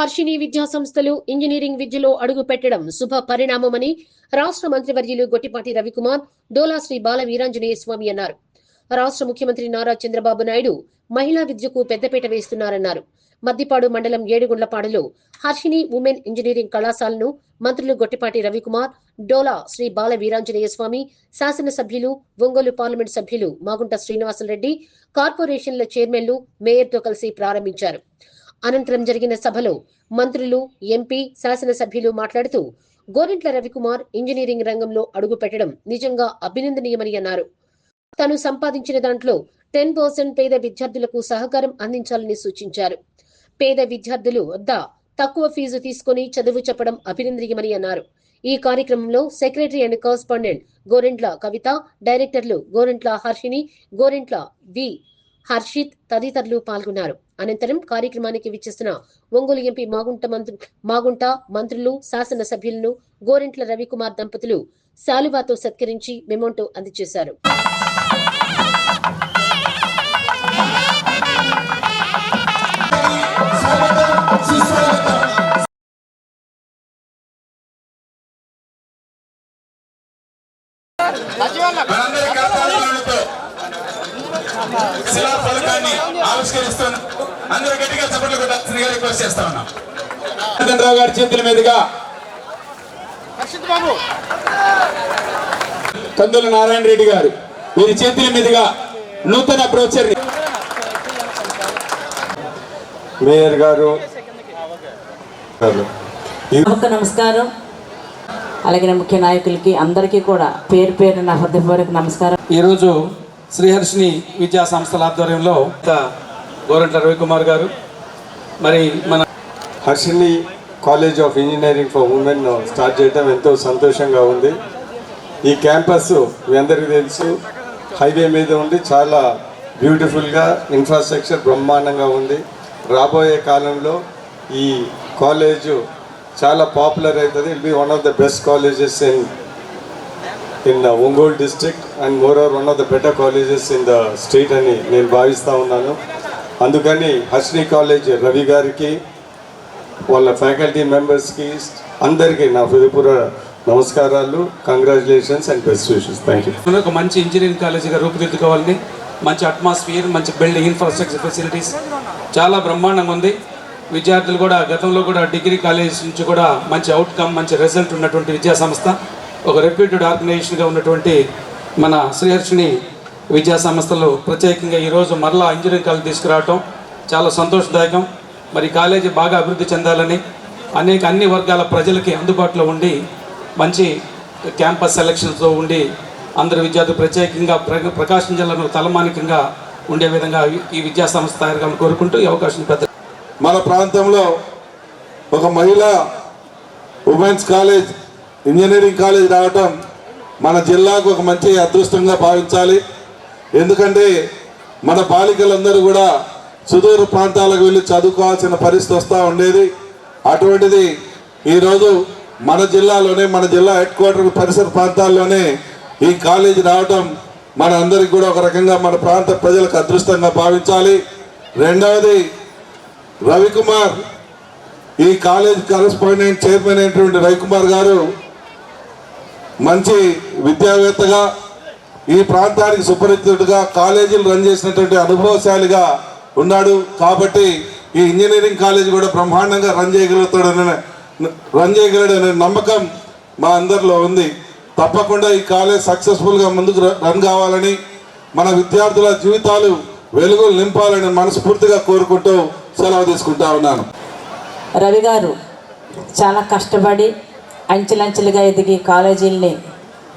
హర్షిని విద్యా సంస్థలు ఇంజనీరింగ్ విద్యలో అడుగు పెట్టడం శుభ పరిణామమని రాష్ట్ర మంత్రివర్యులు గొట్టిపాటి రవికుమార్ డోలా శ్రీ బాల వీరాంజనేయ స్వామి అన్నారు. రాష్ట్ర ముఖ్యమంత్రి నారా చంద్రబాబు నాయుడు మహిళా విద్యకు పెద్దపీట వేస్తున్నారన్నారు. మద్దిపాడు మండలం ఏడుగుండ్లపాడులో హర్షిని ఉమెన్ ఇంజనీరింగ్ కళాశాలను మంత్రులు గొట్టిపాటి రవికుమార్ డోలా శ్రీ బాల వీరాంజనేయ స్వామి శాసనసభ్యులు ఒంగోలు పార్లమెంట్ సభ్యులు మాగుంట శ్రీనివాసరెడ్డి కార్పొరేషన్ల చైర్మన్లు మేయర్తో కలిసి ప్రారంభించారు. అనంతరం జరిగిన సభలో మంత్రులు ఎంపీ శాసనసభ్యులు మాట్లాడుతూ గోరింట్ల రవికుమార్ ఇంజనీరింగ్ రంగంలో అడుగు పెట్టడం నిజంగా అభినందనీయమని అన్నారు. తను సంపాదించిన దాంట్లో టెన్ పర్సెంట్ పేద విద్యార్థులకు సహకారం అందించాలని సూచించారు. పేద విద్యార్థులు వద్ద తక్కువ ఫీజు తీసుకుని చదువు చెప్పడం అభినందనీయమని అన్నారు. ఈ కార్యక్రమంలో secretary and correspondent Gorantla Kavitha డైరెక్టర్లు గోరెంట్ల హర్షిని గోరెంట్ల వి హర్షిత్ తదితరులు పాల్గొన్నారు. అనంతరం కార్యక్రమానికి విచ్చేసిన ఒంగోలు ఎంపీ మాగుంట మంత్రు మాగుంట మంత్రులు శాసన సభ్యులను గోరింట్ల రవికుమార్ దంపతులు శాలువాతో సత్కరించి మెమోంటో అందజేశారు. మనందరి శిలా ఫలకాన్ని ఆవిష్కరిస్తున్న అందరూ గట్టిగా చప్పట్లు కొట్టాల్సిందిగా రిక్వెస్ట్ చేస్తా ఉన్నాం. రావు గారి చేతుల మీదుగా కందుల నారాయణ రెడ్డి గారు వీరి చేతుల మీదుగా నూతన బ్రోచర్ మేయర్ గారు. నమస్కారం. అలాగే ముఖ్య నాయకులకి అందరికీ కూడా పేరు పేరు నా హృదయపూర్వక నమస్కారం. ఈరోజు శ్రీహర్షిని విద్యా సంస్థల ఆధ్వర్యంలో గోరంట్ల రవికుమార్ గారు మరి మన Harshini college of engineering for women start చేయడం ఎంతో సంతోషంగా ఉంది. ఈ క్యాంపస్ మీ అందరికీ తెలుసు. హైవే మీద ఉండి చాలా బ్యూటిఫుల్గా ఇన్ఫ్రాస్ట్రక్చర్ బ్రహ్మాండంగా ఉంది. రాబోయే కాలంలో ఈ కాలేజ్ చాలా పాపులర్ అవుతుంది. It be one of the best colleges in in Ongole district and more are one of the better colleges in the state అని నేను భావిస్తూ ఉన్నాను. అందుకని హర్షిని కాలేజ్ రవి గారికి వాళ్ళ ఫ్యాకల్టీ మెంబర్స్కి అందరికీ నా హృదయపూర్వ నమస్కారాలు congratulations and best wishes thank you ఒక మంచి ఇంజనీరింగ్ కాలేజీగా రూపుదిద్దుకోవాలని మంచి అట్మాస్ఫియర్ మంచి బిల్డింగ్ ఇన్ఫ్రాస్ట్రక్చర్ ఫెసిలిటీస్ చాలా బ్రహ్మాండంగా ఉంది. విద్యార్థులు కూడా గతంలో కూడా డిగ్రీ కాలేజ్ నుంచి కూడా మంచి అవుట్కమ్ మంచి రిజల్ట్ ఉన్నటువంటి విద్యా సంస్థ ఒక రెప్యూటెడ్ ఆర్గనైజేషన్గా ఉన్నటువంటి మన శ్రీహర్షిని విద్యా సంస్థలు ప్రత్యేకంగా ఈరోజు మరలా ఇంజనీరింగ్ కాలేజ్ తీసుకురావటం చాలా సంతోషదాయకం. మరి కాలేజీ బాగా అభివృద్ధి చెందాలని అనేక అన్ని వర్గాల ప్రజలకి అందుబాటులో ఉండి మంచి క్యాంపస్ సెలక్షన్స్తో ఉండి అందరు విద్యార్థులు ప్రత్యేకంగా ప్ర- ప్రకాశం జిల్లాను తలమానికంగా ఉండే విధంగా ఈ- విద్యా సంస్థ తయారు కోరుకుంటూ ఈ అవకాశం పెద్ద మన ప్రాంతంలో ఒక మహిళ ఉమెన్స్ కాలేజ్ ఇంజనీరింగ్ కాలేజ్ రావటం మన జిల్లాకు ఒక మంచి అదృష్టంగా భావించాలి. ఎందుకంటే మన బాలికలందరూ కూడా సుదూర ప్రాంతాలకు వెళ్ళి చదువుకోవాల్సిన పరిస్థితి వస్తూ ఉండేది. అటువంటిది ఈరోజు మన జిల్లాలోనే మన జిల్లా హెడ్ క్వార్టర్ పరిసర ప్రాంతాల్లోనే ఈ కాలేజీ రావటం మన అందరికి కూడా ఒక రకంగా మన ప్రాంత ప్రజలకు అదృష్టంగా భావించాలి. రెండవది రవికుమార్ ఈ కాలేజ్ కరస్పాండెంట్ చైర్మన్ అయినటువంటి రవికుమార్ గారు మంచి విద్యావేత్తగా ఈ ప్రాంతానికి సుపరిచితుడిగా కాలేజీలు రన్ చేసినటువంటి అనుభవశాలిగా ఉన్నాడు. కాబట్టి ఈ ఇంజనీరింగ్ కాలేజ్ కూడా బ్రహ్మాండంగా రన్ చేయగలుగుతాడనే రన్ చేయగలడనే నమ్మకం మా అందరిలో ఉంది. తప్పకుండా ఈ కాలేజ్ సక్సెస్ఫుల్గా ముందుకు రన్ కావాలని మన విద్యార్థుల జీవితాలు వెలుగులు నింపాలని మనస్ఫూర్తిగా కోరుకుంటూ సెలవు తీసుకుంటా ఉన్నాను. రవి గారు చాలా కష్టపడి అంచెలంచెలుగా ఎదిగి కాలేజీల్ని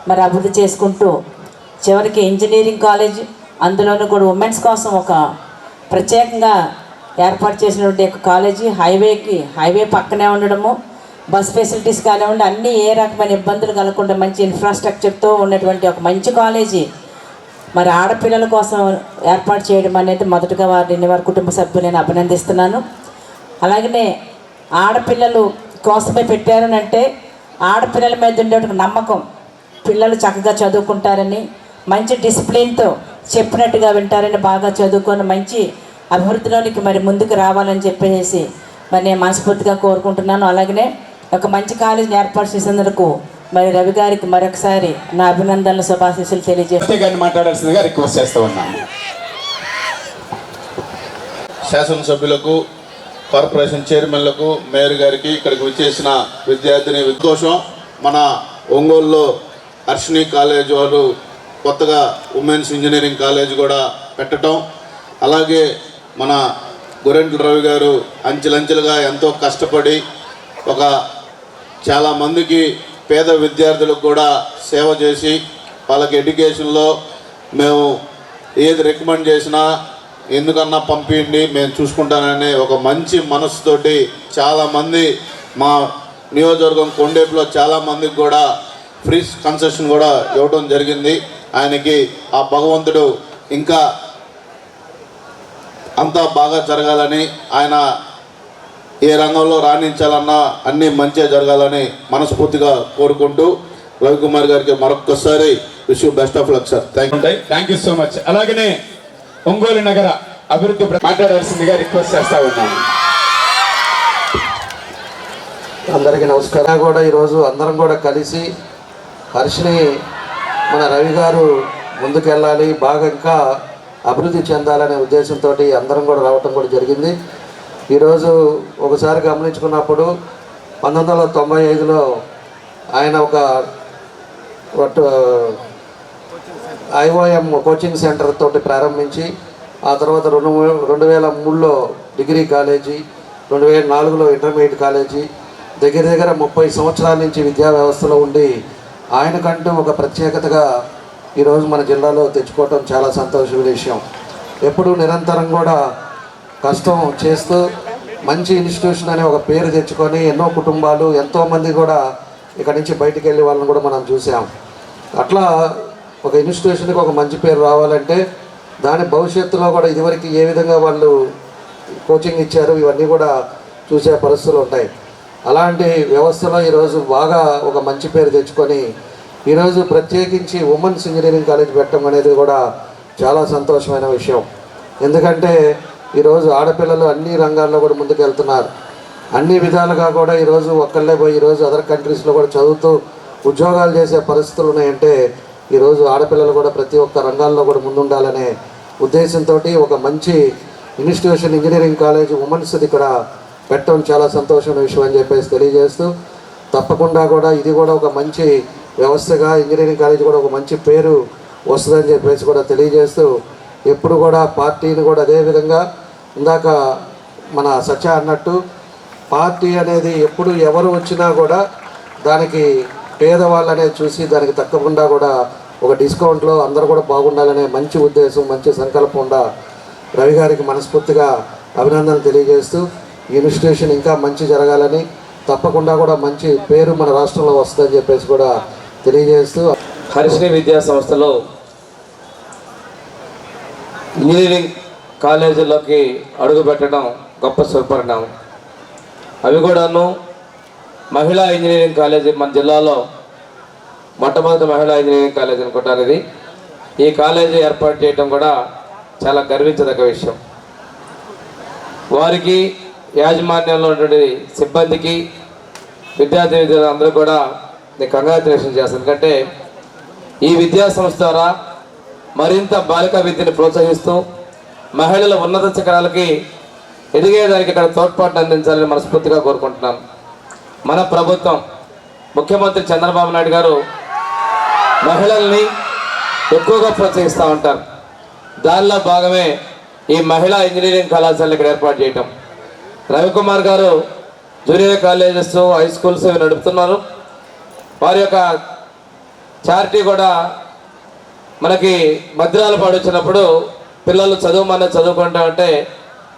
మరి అభివృద్ధి చేసుకుంటూ చివరికి ఇంజనీరింగ్ కాలేజ్ అందులోనూ కూడా ఉమెన్స్ కోసం ఒక ప్రత్యేకంగా ఏర్పాటు చేసినటువంటి ఒక కాలేజీ హైవేకి హైవే పక్కనే ఉండడము బస్ ఫెసిలిటీస్ కానివ్వండి అన్ని ఏ రకమైన ఇబ్బందులు కలగకుండా మంచి ఇన్ఫ్రాస్ట్రక్చర్తో ఉన్నటువంటి ఒక మంచి కాలేజీ మరి ఆడపిల్లల కోసం ఏర్పాటు చేయడం అనేది మొదటగా వారిని వారి కుటుంబ సభ్యులు నేను అభినందిస్తున్నాను. అలాగనే ఆడపిల్లలు కోసమే పెట్టారనంటే ఆడపిల్లల మీద ఉండే నమ్మకం. పిల్లలు చక్కగా చదువుకుంటారని మంచి డిసిప్లిన్తో చెప్పినట్టుగా వింటారని బాగా చదువుకొని మంచి అభివృద్ధిలోనికి మరి ముందుకు రావాలని చెప్పేసి మరి నేను మనస్ఫూర్తిగా కోరుకుంటున్నాను. అలాగనే ఒక మంచి కాలేజీని ఏర్పాటు చేసేందుకు మరి రవి గారికి మరొకసారి నా అభినందనలు శుభాశీస్సులు తెలియజేస్తాను మాట్లాడాల్సిందిగా రిక్వెస్ట్ చేస్తూ ఉన్నాను. శాసనసభ్యులకు కార్పొరేషన్ చైర్మన్లకు మేయర్ గారికి ఇక్కడికి వచ్చేసిన విద్యార్థిని ఉద్ఘోషం మన ఒంగోలులో హర్షిని కాలేజ్ వారు కొత్తగా ఉమెన్స్ ఇంజనీరింగ్ కాలేజ్ కూడా పెట్టడం. అలాగే మన గురెంట్ల రవి గారు అంచెలంచెలుగా ఎంతో కష్టపడి ఒక చాలా మందికి పేద విద్యార్థులకు కూడా సేవ చేసి వాళ్ళకి ఎడ్యుకేషన్లో మేము ఏది రికమెండ్ చేసినా ఎందుకన్నా పంపించండి మేము చూసుకుంటానని ఒక మంచి మనసుతోటి చాలామంది మా నియోజకవర్గం కొండేపులో చాలామందికి కూడా ఫ్రీ కన్సెషన్ కూడా ఇవ్వడం జరిగింది. ఆయనకి ఆ భగవంతుడు ఇంకా అంతా బాగా జరగాలని ఆయన ఏ రంగంలో రాణించాలన్నా అన్నీ మంచిగా జరగాలని మనస్ఫూర్తిగా కోరుకుంటూ రవికుమార్ గారికి మరొక్కసారి wish best of luck sir. Thank you thank you so much అలాగనే ఒంగోలు నగర అభివృద్ధి మాట్లాడాల్సిందిగా రిక్వెస్ట్ చేస్తా ఉన్నాను. అందరికీ నమస్కారం. కూడా ఈరోజు అందరం కూడా కలిసి హర్షిని మన రవి గారు ముందుకెళ్ళాలి బాగా ఇంకా అభివృద్ధి చెందాలనే ఉద్దేశంతో అందరం కూడా రావటం కూడా జరిగింది. ఈరోజు ఒకసారి గమనించుకున్నప్పుడు పంతొమ్మిది వందల తొంభై ఐదులో ఆయన ఒక ఐఓఎం కోచింగ్ సెంటర్ తోటి ప్రారంభించి ఆ తర్వాత రెండు రెండు వేల మూడులో డిగ్రీ కాలేజీ రెండు వేల నాలుగులో ఇంటర్మీడియట్ కాలేజీ దగ్గర దగ్గర ముప్పై సంవత్సరాల నుంచి విద్యా వ్యవస్థలో ఉండి ఆయనకంటూ ఒక ప్రత్యేకతగా ఈరోజు మన జిల్లాలో తెచ్చుకోవటం చాలా సంతోషమైన విషయం. ఎప్పుడూ నిరంతరం కూడా కష్టం చేస్తూ మంచి ఇన్స్టిట్యూషన్ అనే ఒక పేరు తెచ్చుకొని ఎన్నో కుటుంబాలు ఎంతోమంది కూడా ఇక్కడి నుంచి బయటికి వెళ్ళే వాళ్ళని కూడా మనం చూసాం. అట్లా ఒక ఇన్స్టిట్యూషన్కి ఒక మంచి పేరు రావాలంటే దాని భవిష్యత్తులో కూడా ఇదివరకు ఏ విధంగా వాళ్ళు కోచింగ్ ఇచ్చారు ఇవన్నీ కూడా చూసే పరిస్థితులు ఉంటాయి. అలాంటి వ్యవస్థలో ఈరోజు బాగా ఒక మంచి పేరు తెచ్చుకొని ఈరోజు ప్రత్యేకించి ఉమెన్స్ ఇంజనీరింగ్ కాలేజ్ పెట్టడం అనేది కూడా చాలా సంతోషమైన విషయం. ఎందుకంటే ఈరోజు ఆడపిల్లలు అన్ని రంగాల్లో కూడా ముందుకు వెళ్తున్నారు అన్ని విధాలుగా కూడా ఈరోజు ఒక్కళ్ళే పోయి ఈరోజు అదర్ కంట్రీస్లో కూడా చదువుతూ ఉద్యోగాలు చేసే పరిస్థితులు ఉన్నాయంటే ఈరోజు ఆడపిల్లలు కూడా ప్రతి ఒక్క రంగాల్లో కూడా ముందుండాలనే ఉద్దేశంతో ఒక మంచి ఇన్స్టిట్యూషన్ ఇంజనీరింగ్ కాలేజ్ ఉమెన్స్ ఇక్కడ పెట్టడం చాలా సంతోషమైన విషయం అని చెప్పేసి తెలియజేస్తూ తప్పకుండా కూడా ఇది కూడా ఒక మంచి వ్యవస్థగా ఇంజనీరింగ్ కాలేజ్ కూడా ఒక మంచి పేరు వస్తుందని చెప్పేసి కూడా తెలియజేస్తూ ఎప్పుడు కూడా పార్టీని కూడా అదే విధంగా ఇందాక మన సత్య అన్నట్టు పార్టీ అనేది ఎప్పుడు ఎవరు వచ్చినా కూడా దానికి పేదవాళ్ళు అనేది చూసి దానికి తక్కకుండా కూడా ఒక డిస్కౌంట్లో అందరూ కూడా బాగుండాలనే మంచి ఉద్దేశం మంచి సంకల్పం ఉండ రవి గారికి మనస్ఫూర్తిగా అభినందనలు తెలియజేస్తూ ఈ ఇన్స్టిట్యూషన్ ఇంకా మంచి జరగాలని తప్పకుండా కూడా మంచి పేరు మన రాష్ట్రంలో వస్తుందని చెప్పేసి కూడా తెలియజేస్తూ హరిశ్రీ విద్యా సంస్థలో ఇంజనీరింగ్ కాలేజీలోకి అడుగుపెట్టడం గొప్ప సుపరిణామం అవి కూడాను మహిళా ఇంజనీరింగ్ కాలేజీ మన జిల్లాలో మొట్టమొదటి మహిళా ఇంజనీరింగ్ కాలేజ్ అనుకుంటారు ఇది ఈ కాలేజీ ఏర్పాటు చేయడం కూడా చాలా గర్వించదగ్గ విషయం. వారికి యాజమాన్యంలో ఉన్నటువంటి సిబ్బందికి విద్యార్థి విద్యార్థులు అందరూ కూడా నేను కంగ్రాచులేషన్ చేస్తాను. ఎందుకంటే ఈ విద్యా సంస్థ ద్వారా మరింత బాలికా విద్యను ప్రోత్సహిస్తూ మహిళల ఉన్నత శిఖరాలకి ఎదిగేదానికి ఇక్కడ తోడ్పాటును అందించాలని మనస్ఫూర్తిగా కోరుకుంటున్నాను. మన ప్రభుత్వం ముఖ్యమంత్రి చంద్రబాబు నాయుడు గారు మహిళల్ని ఎక్కువగా ప్రోత్సహిస్తూ ఉంటారు. దానిలో భాగమే ఈ మహిళా ఇంజనీరింగ్ కళాశాలను ఇక్కడ ఏర్పాటు చేయటం. రవికుమార్ గారు జూనియర్ కాలేజెస్ హై స్కూల్స్ ఇవి నడుపుతున్నారు. వారి యొక్క చారిటీ కూడా మనకి మద్రాలు వచ్చినప్పుడు పిల్లలు చదువుమని చదువుకుంటా ఉంటే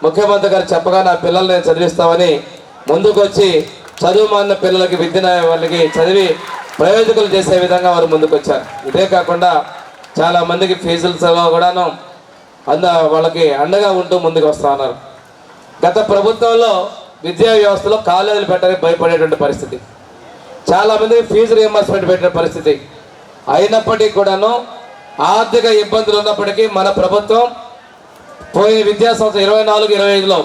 ముఖ్యమంత్రి గారు చెప్పగా నా పిల్లల్ని నేను చదివిస్తామని ముందుకు వచ్చి చదువుమన్న పిల్లలకి విద్యను వాళ్ళకి చదివి ప్రయోజకులు చేసే విధంగా వారు ముందుకు వచ్చారు ఇదే కాకుండా చాలామందికి ఫీజులు సేవ కూడాను అంద వాళ్ళకి అండగా ఉంటూ ముందుకు వస్తూ ఉన్నారు. గత ప్రభుత్వంలో విద్యా వ్యవస్థలో కాలేజీలు పెట్టడానికి భయపడేటువంటి పరిస్థితి. చాలామందికి ఫీజు రియంబర్స్మెంట్ పెట్టిన పరిస్థితి. అయినప్పటికీ కూడాను ఆర్థిక ఇబ్బందులు ఉన్నప్పటికీ మన ప్రభుత్వం పోయిన విద్యా సంవత్సరం ఇరవై నాలుగు ఇరవై ఐదులో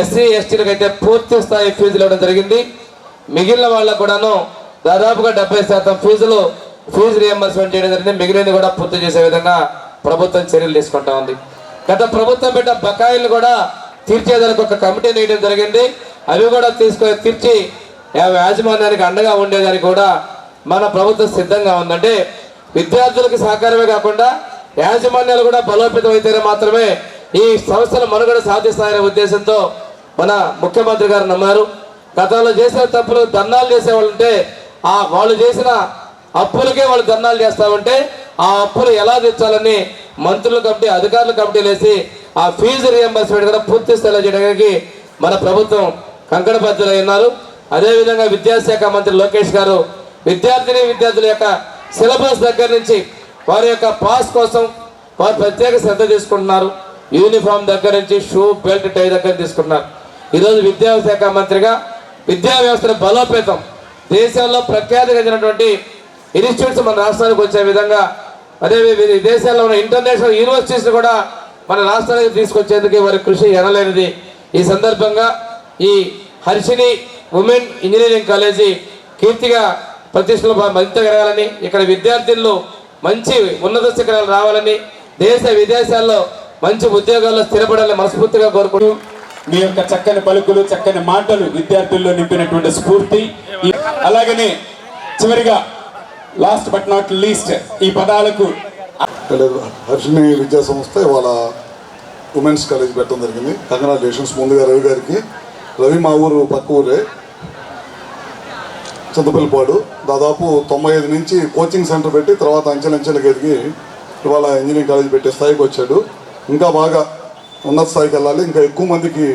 ఎస్సీ ఎస్టీలకు అయితే పూర్తి స్థాయి ఫీజులు ఇవ్వడం జరిగింది. మిగిలిన వాళ్ళకు కూడాను దాదాపుగా డెబ్బై శాతం ఫీజులు ఫీజు రియంబర్స్మెంట్ చేయడం జరిగింది. మిగిలినది కూడా పూర్తి చేసే విధంగా ప్రభుత్వం చర్యలు తీసుకుంటా ఉంది. గత ప్రభుత్వం పెట్ట బకాయిలు కూడా తీర్చేదానికి ఒక కమిటీని వేయడం జరిగింది. అవి కూడా తీసుకొని తీర్చి యాజమాన్యానికి అండగా ఉండేదానికి కూడా మన ప్రభుత్వం సిద్ధంగా ఉందంటే విద్యార్థులకు సహకారమే కాకుండా యాజమాన్యాలు కూడా బలోపేతం అయితేనే మాత్రమే ఈ సంస్థలు మనుగడ సాధిస్తాయనే ఉద్దేశంతో మన ముఖ్యమంత్రి గారు నమ్మారు. గతంలో చేసిన తప్పులు దండాలు చేసేవాళ్ళు ఉంటే ఆ వాళ్ళు చేసిన అప్పులకే వాళ్ళు ధర్నాలు చేస్తా ఉంటే ఆ అప్పులు ఎలా తెచ్చాలని మంత్రుల కమిటీ అధికారుల కమిటీలు వేసి ఆ ఫీజు రియంబర్స్మెంట్ కూడా పూర్తి స్థాయిలో చేయడానికి మన ప్రభుత్వం కంకణబద్ధులై ఉన్నారు. అదేవిధంగా విద్యాశాఖ మంత్రి లోకేష్ గారు విద్యార్థిని విద్యార్థుల యొక్క సిలబస్ దగ్గర నుంచి వారి యొక్క పాస్ కోసం వారు ప్రత్యేక శ్రద్ధ తీసుకుంటున్నారు. యూనిఫామ్ దగ్గర నుంచి షూ బెల్ట్ టై దగ్గర తీసుకుంటున్నారు. ఈరోజు విద్యాశాఖ మంత్రిగా విద్యా వ్యవస్థను బలోపేతం దేశంలో ప్రఖ్యాతి చెందినటువంటి ఇన్స్టిట్యూట్స్ మన రాష్ట్రానికి వచ్చే విధంగా అదే దేశాల్లో ఉన్న ఇంటర్నేషనల్ యూనివర్సిటీస్ కూడా మన రాష్ట్రానికి తీసుకొచ్చేందుకు వారి కృషి ఎనలేనిది. ఈ సందర్భంగా ఈ హర్షిని ఉమెన్ ఇంజనీరింగ్ కాలేజీ కీర్తిగా ప్రతిష్టలు మరింత పెరగాలని ఇక్కడ విద్యార్థులు మంచి ఉన్నత శిఖరాలు రావాలని దేశ విదేశాల్లో మంచి ఉద్యోగాల్లో స్థిరపడాలని మనస్ఫూర్తిగా కోరుకుంటున్నాం మీ యొక్క చక్కని పలుకులు చక్కని మాటలు విద్యార్థుల్లో నింపినటువంటి స్ఫూర్తి. అలాగనే చివరిగా లాస్ట్ బట్ నాట్ లీస్ట్ ఈ పదాలకు హర్షిణి విద్యా సంస్థ ఇవాళ ఉమెన్స్ కాలేజ్ పెట్టడం జరిగింది. కంగ్రాచులేషన్స్ ముందుగా రవి గారికి. రవి మా ఊరు పక్క ఊరే చింతపల్లిపాడు. దాదాపు తొంభై ఐదు నుంచి కోచింగ్ సెంటర్ పెట్టి తర్వాత అంచెలంచెలకు ఎదిగి ఇవాళ ఇంజనీరింగ్ కాలేజ్ పెట్టే స్థాయికి వచ్చాడు. ఇంకా బాగా ఉన్నత స్థాయికి వెళ్ళాలి ఇంకా ఎక్కువ మందికి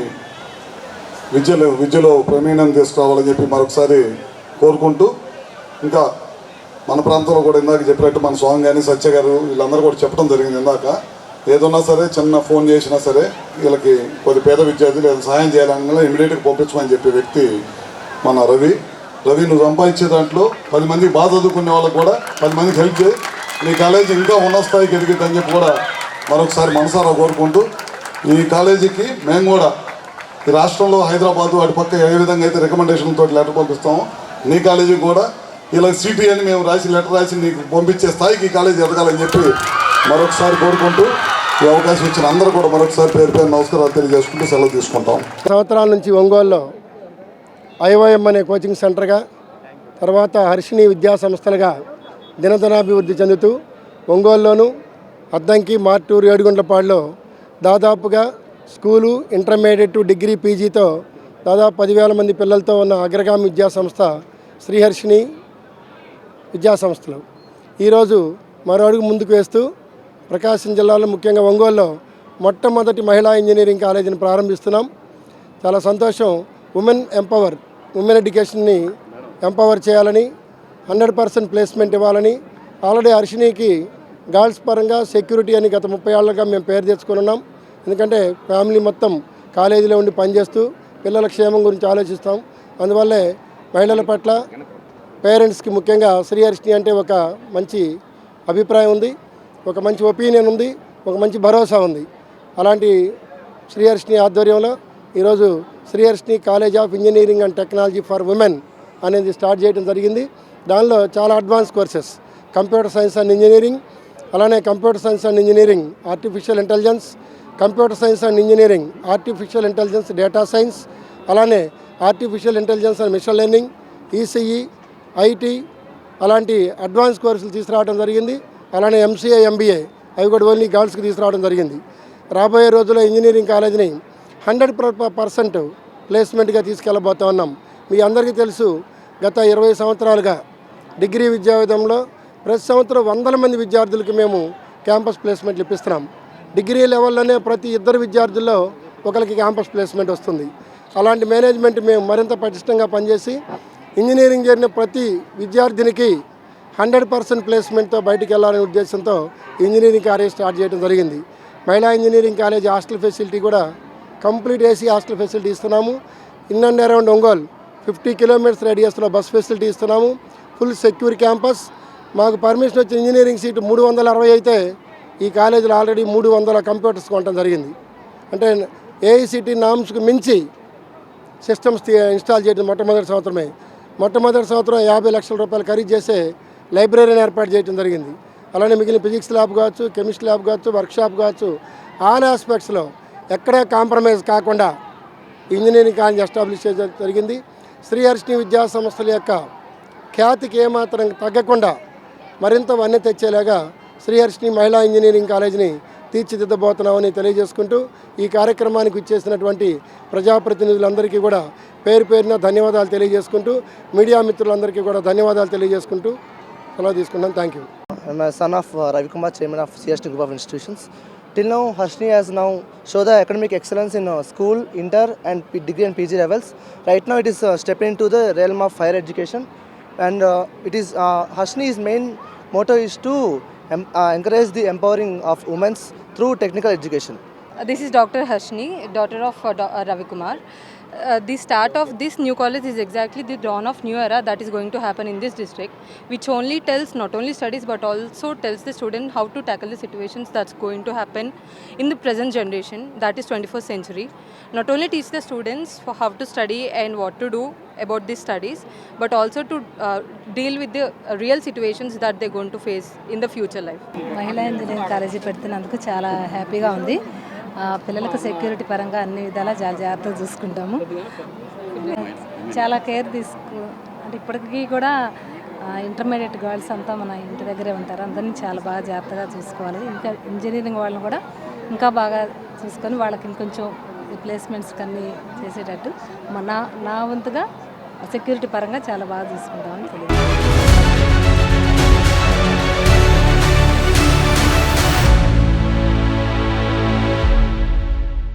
విద్యలో విద్యలో ప్రమేణం తీసుకురావాలని చెప్పి మరొకసారి కోరుకుంటూ ఇంకా మన ప్రాంతంలో కూడా ఇందాక చెప్పినట్టు మన స్వామి కానీ సత్య గారు వీళ్ళందరూ కూడా చెప్పడం జరిగింది ఇందాక. ఏదన్నా సరే చిన్న ఫోన్ చేసినా సరే వీళ్ళకి కొద్ది పేద విద్యార్థులు ఏదైనా సహాయం చేయాలన్నా ఇమీడియట్గా పంపించమని చెప్పే వ్యక్తి మన రవి. రవి నువ్వు సంపాదించే దాంట్లో పది మందికి బాధ చదువుకునే వాళ్ళకు కూడా పది మందికి హెల్ప్ చేయి. నీ కాలేజీ ఇంకా ఉన్న స్థాయికి ఎదిగిద్దని చెప్పి కూడా మరొకసారి మనసారా కోరుకుంటూ ఈ కాలేజీకి మేము కూడా ఈ రాష్ట్రంలో హైదరాబాద్ వాటి అటుపక్క ఏ విధంగా అయితే రికమెండేషన్ తోటి లెటర్ పంపిస్తామో నీ కాలేజీకి కూడా ఇలా సిటీ అని మేము రాసి లెటర్ రాసి నీకు పంపించే స్థాయికి ఈ కాలేజీ ఎదగాలని చెప్పి మరొకసారి కోరుకుంటూ ఈ అవకాశం ఇచ్చిన అందరూ కూడా మరొకసారి పేరు పేరు నమస్కారాలు తెలియజేసుకుంటూ సెలవు తీసుకుంటాం. సంవత్సరాల నుంచి ఒంగోలులో ఐఓఎం అనే కోచింగ్ సెంటర్గా తర్వాత హర్షిని విద్యా సంస్థలుగా దినదినాభివృద్ధి చెందుతూ ఒంగోలులోను అద్దంకి మార్టూరు ఏడుగుండ్లపాడులో దాదాపుగా స్కూలు ఇంటర్మీడియట్ డిగ్రీ పీజీతో దాదాపు పదివేల మంది పిల్లలతో ఉన్న అగ్రగామి విద్యా సంస్థ విద్యాసంస్థలు. విద్యా సంస్థలు ఈరోజు మరో అడుగు ముందుకు వేస్తూ ప్రకాశం జిల్లాలో ముఖ్యంగా ఒంగోలులో మొట్టమొదటి మహిళా ఇంజనీరింగ్ కాలేజీని ప్రారంభిస్తున్నాం. చాలా సంతోషం. ఉమెన్ ఎంపవర్ ఉమెన్ ఎడ్యుకేషన్ని ఎంపవర్ చేయాలని హండ్రెడ్ పర్సెంట్ ప్లేస్మెంట్ ఇవ్వాలని ఆల్రెడీ హర్షిణికి గర్ల్స్ పరంగా సెక్యూరిటీ అని గత ముప్పై ఏళ్ళగా మేము పేరు తెచ్చుకుని ఉన్నాం. ఎందుకంటే ఫ్యామిలీ మొత్తం కాలేజీలో ఉండి పనిచేస్తూ పిల్లల క్షేమం గురించి ఆలోచిస్తాం. అందువల్లే మహిళల పట్ల పేరెంట్స్కి ముఖ్యంగా శ్రీహర్షిని అంటే ఒక మంచి అభిప్రాయం ఉంది. ఒక మంచి ఒపీనియన్ ఉంది. ఒక మంచి భరోసా ఉంది. అలాంటి శ్రీహర్షిని ఆధ్వర్యంలో ఈరోజు Sriharshini college of engineering and technology for women అనేది స్టార్ట్ చేయడం జరిగింది. దానిలో చాలా advance courses computer science and engineering అలానే computer science and engineering artificial intelligence computer science and engineering artificial intelligence data science అలానే artificial intelligence and machine learning ECE IT అలాంటి advance కోర్సులు తీసుకురావడం జరిగింది. అలానే ఎంసీఏ ఎంబీఏ అవి కూడా ఓన్లీ గర్ల్స్కి తీసుకురావడం జరిగింది. రాబోయే రోజుల్లో ఇంజనీరింగ్ కాలేజీని హండ్రెడ్ పర్సెంట్ ప్లేస్మెంట్గా తీసుకెళ్ళబోతా ఉన్నాం. మీ అందరికీ తెలుసు గత ఇరవై సంవత్సరాలుగా డిగ్రీ విద్యా విధంలో ప్రతి సంవత్సరం వందల మంది విద్యార్థులకు మేము క్యాంపస్ ప్లేస్మెంట్లు ఇప్పిస్తున్నాం. డిగ్రీ లెవెల్లోనే ప్రతి ఇద్దరు విద్యార్థుల్లో ఒకరికి క్యాంపస్ ప్లేస్మెంట్ వస్తుంది. అలాంటి మేనేజ్మెంట్ మేము మరింత పటిష్టంగా పనిచేసి ఇంజనీరింగ్ చేరిన ప్రతి విద్యార్థినికి హండ్రెడ్ పర్సెంట్ ప్లేస్మెంట్తో బయటికి వెళ్ళాలనే ఉద్దేశంతో ఇంజనీరింగ్ కాలేజ్ స్టార్ట్ చేయడం జరిగింది. మహిళా ఇంజనీరింగ్ కాలేజ్ హాస్టల్ ఫెసిలిటీ కూడా కంప్లీట్ ఏసీ హాస్టల్ ఫెసిలిటీ ఇస్తున్నాము. In and around Ongole fifty kilometers రేడియస్లో bus facility ఇస్తున్నాము. ఫుల్ సెక్యూర్ క్యాంపస్ మాకు పర్మిషన్ వచ్చిన ఇంజనీరింగ్ సీటు మూడు వందల అరవై అయితే ఈ కాలేజీలో ఆల్రెడీ మూడు వందల కంప్యూటర్స్ కొనడం జరిగింది. అంటే ఏఐసిటీ నామ్స్కు మించి సిస్టమ్స్ ఇన్స్టాల్ చేయడం మొట్టమొదటి సంవత్సరమే. మొట్టమొదటి సంవత్సరం యాభై లక్షల రూపాయలు ఖరీదు చేసే లైబ్రరీని ఏర్పాటు చేయడం జరిగింది. అలానే మిగిలిన ఫిజిక్స్ ల్యాబ్ కావచ్చు కెమిస్ట్రీ ల్యాబ్ కావచ్చు వర్క్షాప్ కావచ్చు ఆల్ ఆస్పెక్ట్స్లో ఎక్కడా కాంప్రమైజ్ కాకుండా ఇంజనీరింగ్ కాలేజ్ ఎస్టాబ్లిష్ చేయడం జరిగింది. శ్రీహర్షిని విద్యా సంస్థల యొక్క ఖ్యాతికి ఏమాత్రం తగ్గకుండా మరింత వన్నె తెచ్చేలాగా శ్రీహర్షిని మహిళా ఇంజనీరింగ్ కాలేజీని తీర్చిదిద్దబోతున్నామని తెలియజేసుకుంటూ ఈ కార్యక్రమానికి వచ్చేసినటువంటి ప్రజాప్రతినిధులందరికీ కూడా పేరు పేరున ధన్యవాదాలు తెలియజేసుకుంటూ మీడియా మిత్రులందరికీ కూడా ధన్యవాదాలు తెలియజేసుకుంటూ సెలవు తీసుకుంటాం thank you. Son of Ravikumar chairman of CST group of institutions till now Harshini as now show the academic excellence in school inter and degree and PG levels right now it is step in to the real of fire education and it is Harshini is main motto is to uh, encourage the empowering of women through technical education. This is Dr. Harshni, daughter of uh, uh, Ravi Kumar. Uh, the start of this new college is exactly the dawn of new era that is going to happen in this district, which only tells not only studies but also tells the student how to tackle the situations that's going to happen in the present generation, that is 21st century. Not only teach the students for how to study and what to do about these studies, but also to uh, deal with the uh, real situations that they're going to face in the future life. మహిళా engineering college పెడుతున్నందుకు చాలా హ్యాపీగా ఉంది పిల్లలకు security పరంగా అన్ని విధాలా చాలా జాగ్రత్తగా చూసుకుంటాము. చాలా కేర్ తీసుకు అంటే ఇప్పటికీ కూడా ఇంటర్మీడియట్ గర్ల్స్ అంతా మన ఇంటి దగ్గరే ఉంటారు. అందరినీ చాలా బాగా జాగ్రత్తగా చూసుకోవాలి. ఇంకా ఇంజనీరింగ్ వాళ్ళని కూడా ఇంకా బాగా చూసుకొని వాళ్ళకి ఇంకొంచెం రిప్లేస్మెంట్స్ కన్నీ చేసేటట్టు మన నా వంతుగా సెక్యూరిటీ పరంగా చాలా బాగా చూసుకుంటామని తెలియదు